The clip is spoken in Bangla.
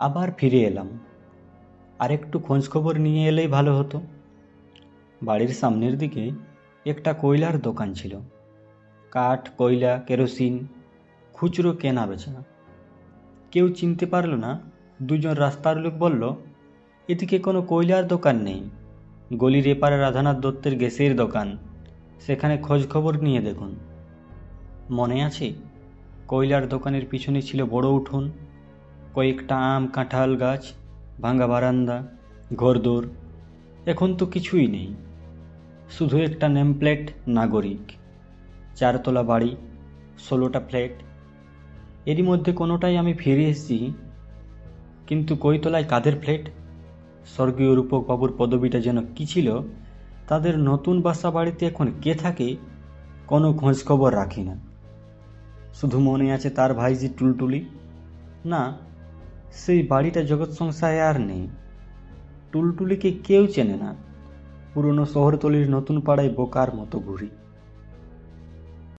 আবার ফিরে এলাম। আর একটু খোঁজখবর নিয়ে এলেই ভালো হতো। বাড়ির সামনের দিকে একটা কয়লার দোকান ছিল। কাঠ, কয়লা, কেরোসিন, খুচরো কেনা বেচা। কেউ চিনতে পারল না, দুজন রাস্তার লোক বলল, এদিকে কোনো কয়লার দোকান নেই। গলির এপারে রাধানাথ দত্তের গ্যাসের দোকান। সেখানে খোঁজখবর নিয়ে দেখুন। মনে আছে? কয়লার দোকানের পিছনে ছিল বড় উঠোন। কয়েকটা আম, কাঁঠাল গাছ, ভাঙা বারান্দা, ঘরদোর, এখন তো কিছুই নেই। শুধু একটা নেমপ্লেট নাগরিক, চারতলা বাড়ি, ষোলোটা ফ্ল্যাট এরই মধ্যে কোনোটাই আমি ফিরে এসেছি, কিন্তু কইতলায় কাদের ফ্ল্যাট স্বর্গীয় রূপক বাবুর পদবিটা যেন কী ছিল? তাদের নতুন বাসা বাড়িতে এখন কে থাকে? কোনো খোঁজখবর রাখি না। শুধু মনে আছে তার ভাইজি টুলটুলি? না সেই বাড়িটা জগৎ সংসারে আর নেই। টুলটুলিকে কেউ চেনে না। পুরনো শহরতলির নতুন পাড়ায় বোকার মতো ঘুরি